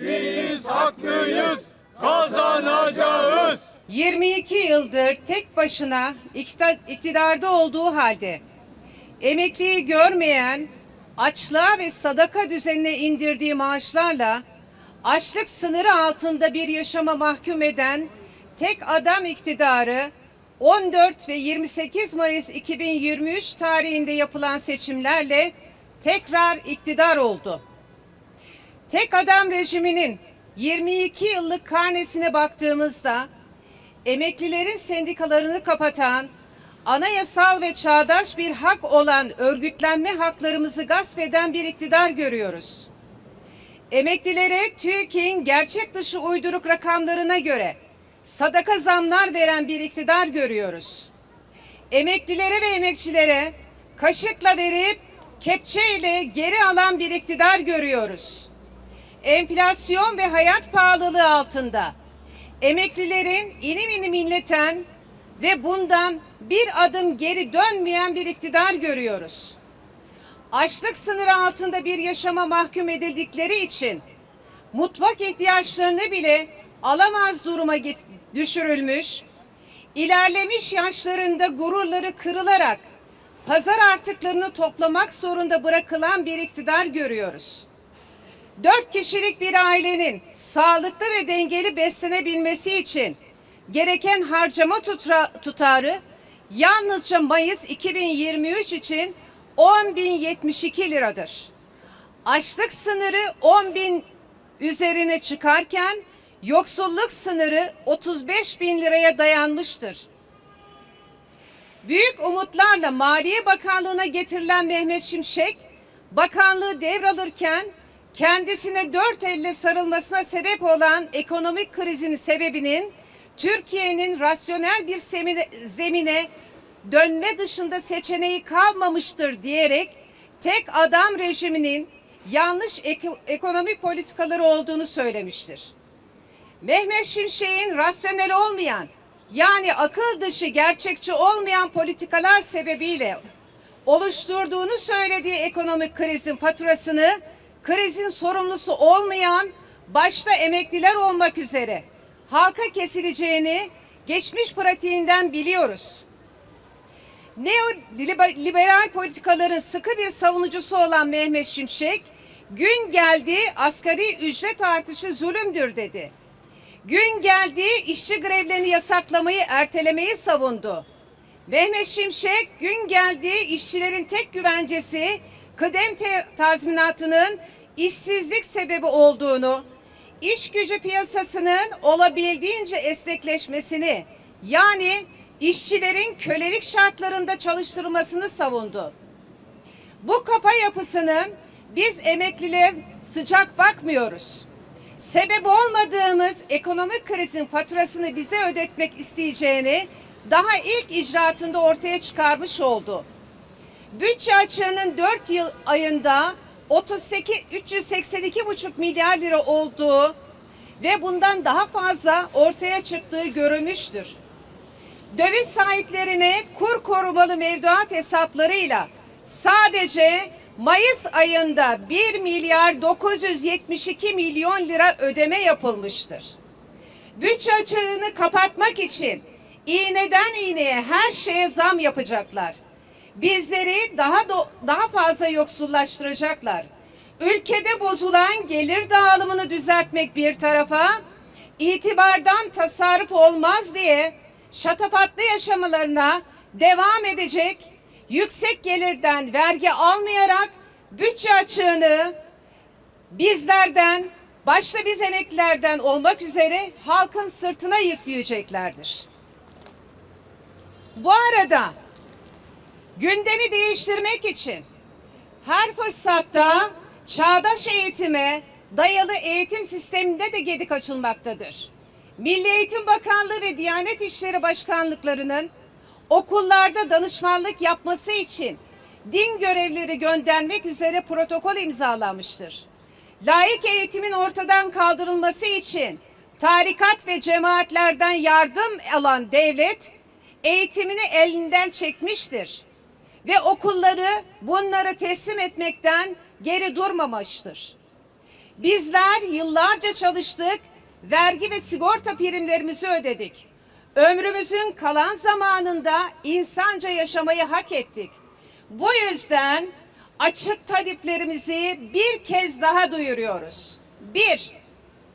Emekliyiz, haklıyız, kazanacağız. 22 yıldır tek başına iktidarda olduğu halde emekliyi görmeyen, açlığa ve sadaka düzenine indirdiği maaşlarla açlık sınırı altında bir yaşama mahkum eden tek adam iktidarı 14 ve 28 Mayıs 2023 tarihinde yapılan seçimlerle tekrar iktidar oldu. Tek adam rejiminin 22 yıllık karnesine baktığımızda emeklilerin sendikalarını kapatan, anayasal ve çağdaş bir hak olan örgütlenme haklarımızı gasp eden bir iktidar görüyoruz. Emeklilere TÜİK'in gerçek dışı uyduruk rakamlarına göre sadaka zamlar veren bir iktidar görüyoruz. Emeklilere ve emekçilere kaşıkla verip kepçeyle geri alan bir iktidar görüyoruz. Enflasyon ve hayat pahalılığı altında emeklilerin inim inim inleten ve bundan bir adım geri dönmeyen bir iktidar görüyoruz. Açlık sınırı altında bir yaşama mahkum edildikleri için mutfak ihtiyaçlarını bile alamaz duruma düşürülmüş, ilerlemiş yaşlarında gururları kırılarak pazar artıklarını toplamak zorunda bırakılan bir iktidar görüyoruz. Dört kişilik bir ailenin sağlıklı ve dengeli beslenebilmesi için gereken harcama tutra- tutarı yalnızca Mayıs 2023 için 10.072 liradır. Açlık sınırı 10 bin üzerine çıkarken yoksulluk sınırı 35 bin liraya dayanmıştır. Büyük umutlarla Maliye Bakanlığı'na getirilen Mehmet Şimşek, bakanlığı devralırken kendisine dört elle sarılmasına sebep olan ekonomik krizin sebebinin Türkiye'nin rasyonel bir semine- zemine dönme dışında seçeneği kalmamıştır diyerek tek adam rejiminin yanlış eko- ekonomik politikaları olduğunu söylemiştir. Mehmet Şimşek'in rasyonel olmayan yani akıl dışı gerçekçi olmayan politikalar sebebiyle oluşturduğunu söylediği ekonomik krizin faturasını krizin sorumlusu olmayan başta emekliler olmak üzere halka kesileceğini geçmiş pratiğinden biliyoruz. Neoliberal politikaların sıkı bir savunucusu olan Mehmet Şimşek, gün geldi asgari ücret artışı zulümdür dedi. Gün geldi işçi grevlerini yasaklamayı, ertelemeyi savundu. Mehmet Şimşek gün geldi işçilerin tek güvencesi kıdem tazminatının işsizlik sebebi olduğunu, iş gücü piyasasının olabildiğince esnekleşmesini yani işçilerin kölelik şartlarında çalıştırılmasını savundu. Bu kafa yapısının biz emekliler sıcak bakmıyoruz. Sebep olmadığımız ekonomik krizin faturasını bize ödetmek isteyeceğini daha ilk icraatında ortaya çıkarmış oldu. Bütçe açığının 4 yıl ayında 38 382,5 milyar lira olduğu ve bundan daha fazla ortaya çıktığı görülmüştür. Döviz sahiplerine kur korumalı mevduat hesaplarıyla sadece Mayıs ayında 1 milyar 972 milyon lira ödeme yapılmıştır. Bütçe açığını kapatmak için iğneden iğneye her şeye zam yapacaklar. Bizleri daha do- daha fazla yoksullaştıracaklar. Ülkede bozulan gelir dağılımını düzeltmek bir tarafa, itibardan tasarruf olmaz diye şatafatlı yaşamalarına devam edecek, yüksek gelirden vergi almayarak bütçe açığını bizlerden, başta biz emeklilerden olmak üzere halkın sırtına yükleyeceklerdir. Bu arada gündemi değiştirmek için her fırsatta çağdaş eğitime dayalı eğitim sisteminde de gedik açılmaktadır. Milli Eğitim Bakanlığı ve Diyanet İşleri Başkanlıklarının okullarda danışmanlık yapması için din görevlileri göndermek üzere protokol imzalanmıştır. Laik eğitimin ortadan kaldırılması için tarikat ve cemaatlerden yardım alan devlet eğitimini elinden çekmiştir ve okulları bunları teslim etmekten geri durmamıştır. Bizler yıllarca çalıştık vergi ve sigorta primlerimizi ödedik. Ömrümüzün kalan zamanında insanca yaşamayı hak ettik. Bu yüzden açık taleplerimizi bir kez daha duyuruyoruz. Bir,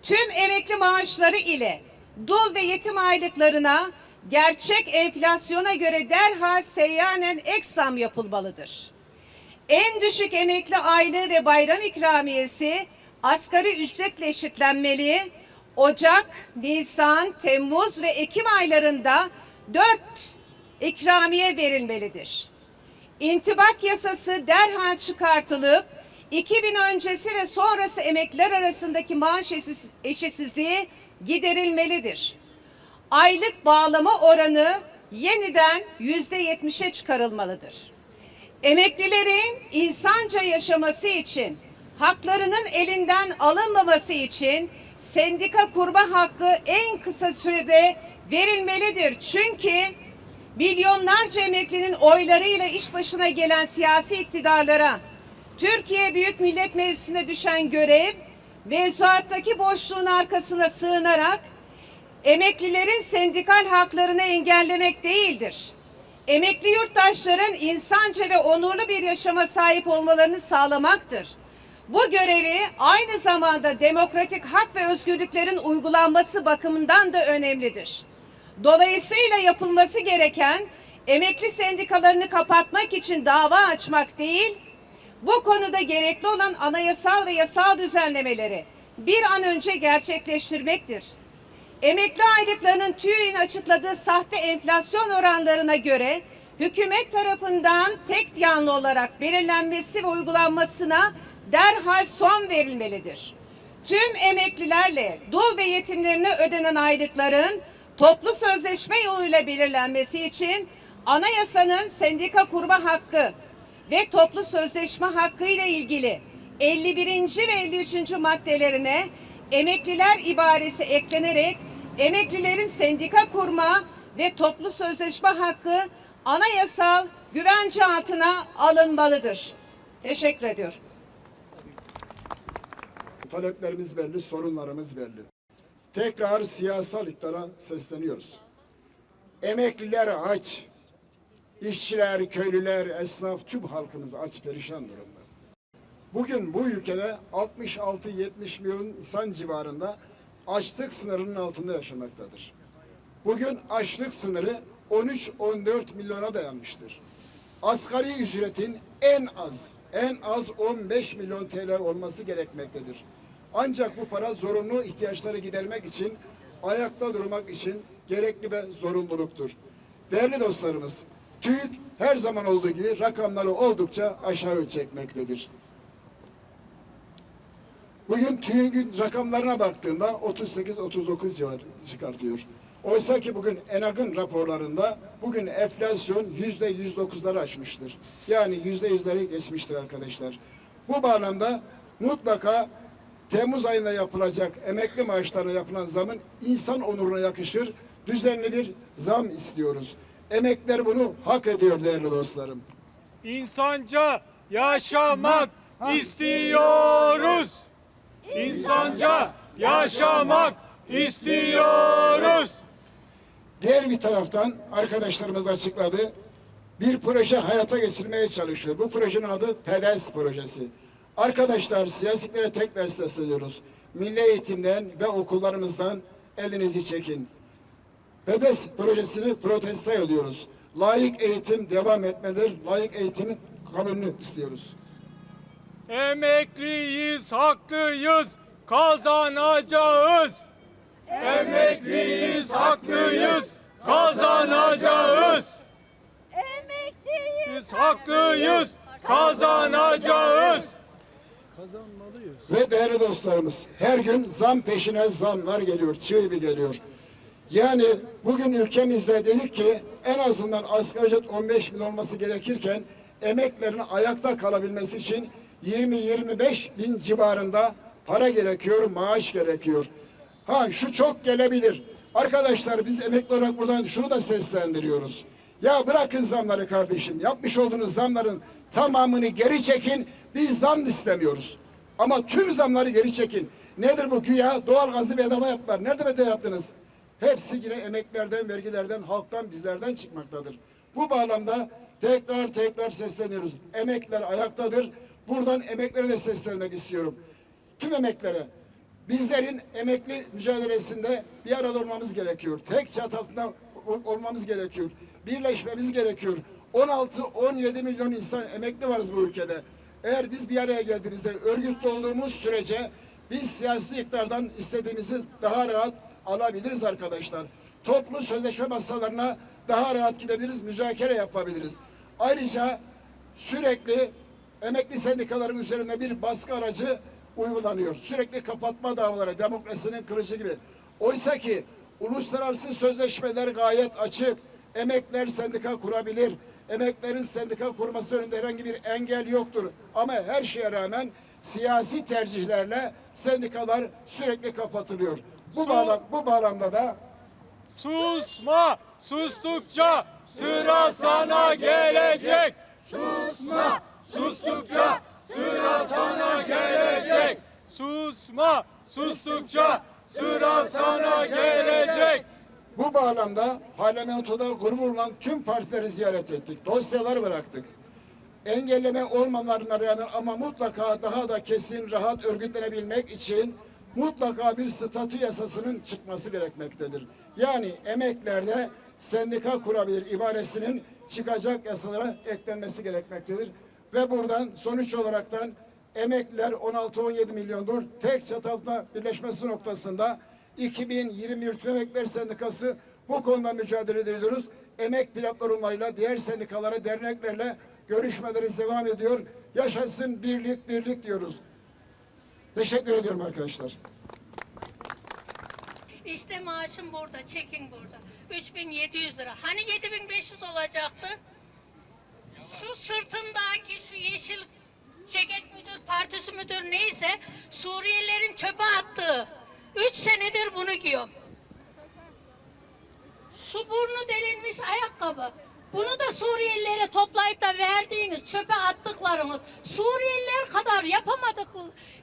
tüm emekli maaşları ile dul ve yetim aylıklarına gerçek enflasyona göre derhal seyyanen ek zam yapılmalıdır. En düşük emekli aylığı ve bayram ikramiyesi asgari ücretle eşitlenmeli. Ocak, Nisan, Temmuz ve Ekim aylarında dört ikramiye verilmelidir. İntibak yasası derhal çıkartılıp 2000 öncesi ve sonrası emekliler arasındaki maaş eşitsizliği giderilmelidir. Aylık bağlama oranı yeniden yüzde yetmişe çıkarılmalıdır. Emeklilerin insanca yaşaması için, haklarının elinden alınmaması için sendika kurma hakkı en kısa sürede verilmelidir. Çünkü milyonlarca emeklinin oylarıyla iş başına gelen siyasi iktidarlara Türkiye Büyük Millet Meclisi'ne düşen görev mevzuattaki boşluğun arkasına sığınarak emeklilerin sendikal haklarını engellemek değildir. Emekli yurttaşların insanca ve onurlu bir yaşama sahip olmalarını sağlamaktır. Bu görevi aynı zamanda demokratik hak ve özgürlüklerin uygulanması bakımından da önemlidir. Dolayısıyla yapılması gereken emekli sendikalarını kapatmak için dava açmak değil, bu konuda gerekli olan anayasal ve yasal düzenlemeleri bir an önce gerçekleştirmektir. Emekli aylıklarının TÜİ'nin açıkladığı sahte enflasyon oranlarına göre hükümet tarafından tek yanlı olarak belirlenmesi ve uygulanmasına derhal son verilmelidir. Tüm emeklilerle dul ve yetimlerine ödenen aylıkların toplu sözleşme yoluyla belirlenmesi için anayasanın sendika kurma hakkı ve toplu sözleşme hakkı ile ilgili 51. ve 53. maddelerine emekliler ibaresi eklenerek emeklilerin sendika kurma ve toplu sözleşme hakkı anayasal güvence altına alınmalıdır. Teşekkür ediyorum. Taleplerimiz belli, sorunlarımız belli. Tekrar siyasal iktidara sesleniyoruz. Emekliler aç, işçiler, köylüler, esnaf, tüm halkımız aç perişan durumda. Bugün bu ülkede 66-70 milyon insan civarında açlık sınırının altında yaşamaktadır. Bugün açlık sınırı 13-14 milyona dayanmıştır. Asgari ücretin en az en az 15 milyon TL olması gerekmektedir. Ancak bu para zorunlu ihtiyaçları gidermek için, ayakta durmak için gerekli ve zorunluluktur. Değerli dostlarımız, TÜİK her zaman olduğu gibi rakamları oldukça aşağı çekmektedir. Bugün TÜİK'in rakamlarına baktığında 38-39 civarı çıkartıyor. Oysa ki bugün ENAG'ın raporlarında bugün enflasyon yüzde 109'ları aşmıştır. Yani yüzde yüzleri geçmiştir arkadaşlar. Bu bağlamda mutlaka Temmuz ayında yapılacak emekli maaşlarına yapılan zamın insan onuruna yakışır düzenli bir zam istiyoruz. Emekler bunu hak ediyor değerli dostlarım. İnsanca yaşamak istiyoruz. İnsanca yaşamak istiyoruz. Diğer bir taraftan arkadaşlarımız da açıkladı. Bir proje hayata geçirmeye çalışıyor. Bu projenin adı TEDES projesi. Arkadaşlar siyasiklere tekrar sesleniyoruz. Milli eğitimden ve okullarımızdan elinizi çekin. TEDES projesini protesto ediyoruz. Layık eğitim devam etmedir. Layık eğitimin kabulünü istiyoruz. Emekliyiz, haklıyız, kazanacağız. Emekliyiz, haklıyız, kazanacağız. Emekliyiz. Haklıyız, kazanacağız. Ve değerli dostlarımız her gün zam peşine zamlar geliyor, çığ gibi geliyor. Yani bugün ülkemizde dedik ki en azından asgari ücret 15 bin olması gerekirken emeklerin ayakta kalabilmesi için 20-25 bin civarında para gerekiyor, maaş gerekiyor. Ha şu çok gelebilir. Arkadaşlar biz emekli olarak buradan şunu da seslendiriyoruz. Ya bırakın zamları kardeşim. Yapmış olduğunuz zamların tamamını geri çekin. Biz zam istemiyoruz. Ama tüm zamları geri çekin. Nedir bu güya? Doğalgazı bedava yaptılar. Nerede bedava yaptınız? Hepsi yine emeklerden, vergilerden, halktan, bizlerden çıkmaktadır. Bu bağlamda tekrar tekrar sesleniyoruz. Emekler ayaktadır. Buradan emeklere de seslenmek istiyorum. Tüm emeklere. Bizlerin emekli mücadelesinde bir arada olmamız gerekiyor. Tek çatı altında ol- olmamız gerekiyor. Birleşmemiz gerekiyor. 16-17 milyon insan emekli varız bu ülkede. Eğer biz bir araya geldiğimizde örgütlü olduğumuz sürece biz siyasi iktidardan istediğimizi daha rahat alabiliriz arkadaşlar. Toplu sözleşme masalarına daha rahat gidebiliriz, müzakere yapabiliriz. Ayrıca sürekli emekli sendikaların üzerinde bir baskı aracı uygulanıyor. Sürekli kapatma davaları, demokrasinin kılıcı gibi. Oysa ki uluslararası sözleşmeler gayet açık. Emekler sendika kurabilir. Emeklerin sendika kurması önünde herhangi bir engel yoktur. Ama her şeye rağmen siyasi tercihlerle sendikalar sürekli kapatılıyor. Bu, Su- bağlam, bu bağlamda da Susma! Sustukça sıra sana gelecek. Susma! Sustukça sıra sana gelecek. Susma! Sustukça sıra sana gelecek. Bu bağlamda parlamentoda grubu bulunan tüm partileri ziyaret ettik. Dosyalar bıraktık. Engelleme olmamalarına rağmen ama mutlaka daha da kesin rahat örgütlenebilmek için mutlaka bir statü yasasının çıkması gerekmektedir. Yani emeklerde sendika kurabilir ibaresinin çıkacak yasalara eklenmesi gerekmektedir. Ve buradan sonuç olaraktan emekliler 16-17 milyondur. Tek çatı altında birleşmesi noktasında 2020 Tüm Emekliler Sendikası bu konuda mücadele ediyoruz. Emek platformlarıyla, diğer sendikalara, derneklerle görüşmeleri devam ediyor. Yaşasın birlik, birlik diyoruz. Teşekkür ediyorum arkadaşlar. İşte maaşım burada, çekin burada. 3700 lira. Hani 7500 olacaktı? Şu sırtımdaki şu yeşil ceket müdür, partisi müdür neyse Suriyelilerin çöpe attığı. 3 senedir bunu giyiyorum. Şu burnu delinmiş ayakkabı. Bunu da Suriyelilere toplayıp da verdiğiniz, çöpe attıklarınız. Suriyeliler kadar yapamadık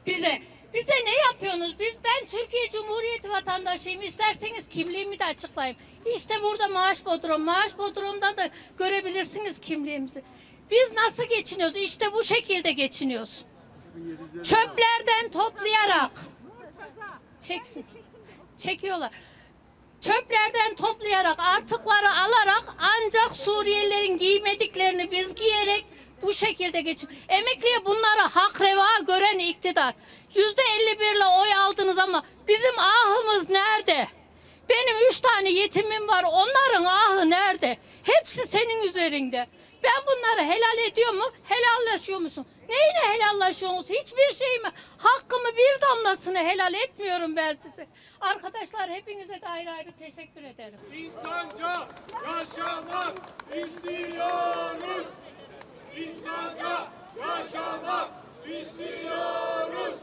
bize. Bize ne yapıyorsunuz? Biz ben Türkiye Cumhuriyeti vatandaşıyım. İsterseniz kimliğimi de açıklayayım. İşte burada maaş bodrum. Maaş bodrumda da görebilirsiniz kimliğimizi. Biz nasıl geçiniyoruz? İşte bu şekilde geçiniyoruz. Çöplerden toplayarak. Çeksin. Çekiyorlar çöplerden toplayarak artıkları alarak ancak Suriyelilerin giymediklerini biz giyerek bu şekilde geçin. Emekliye bunlara hak reva gören iktidar. Yüzde 51 ile oy aldınız ama bizim ahımız nerede? Benim üç tane yetimim var. Onların ahı nerede? Hepsi senin üzerinde. Ben bunları helal ediyor mu? Helallaşıyor musun? Neyine helallaşıyorsunuz? Hiçbir şey mi? Hakkımı bir damlasını helal etmiyorum ben size. Arkadaşlar hepinize de ayrı ayrı teşekkür ederim. İnsanca yaşamak istiyoruz. İnsanca yaşamak istiyoruz.